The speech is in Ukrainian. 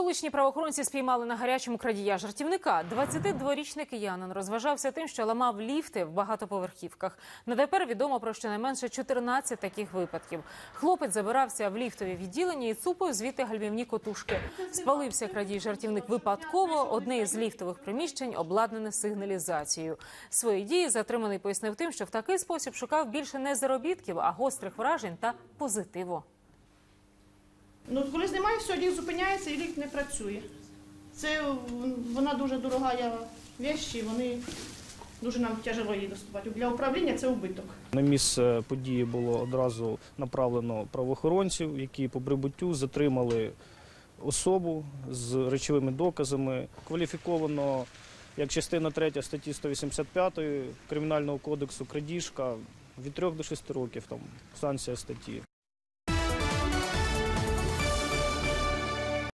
Столичні правоохоронці спіймали на гарячому крадія жартівника. 22-річний киянин розважався тим, що ламав ліфти в багатоповерхівках. На тепер відомо про щонайменше 14 таких випадків. Хлопець забирався в ліфтові відділення і цупив звідти гальмівні котушки. Спалився крадій жартівник випадково. Одне із ліфтових приміщень обладнане сигналізацією. Свої дії затриманий пояснив тим, що в такий спосіб шукав більше не заробітків, а гострих вражень та позитиву. Ну, коли знімаєш, сьогодні зупиняється і ліфт не працює. Це вона дуже дорога вещь, і вони дуже нам тяжело її доступати. Для управління це убиток. На місце події було одразу направлено правоохоронців, які по прибуттю затримали особу з речовими доказами. Кваліфіковано як частина 3 статті 185 Кримінального кодексу крадіжка від 3 до 6 років там санкція статті.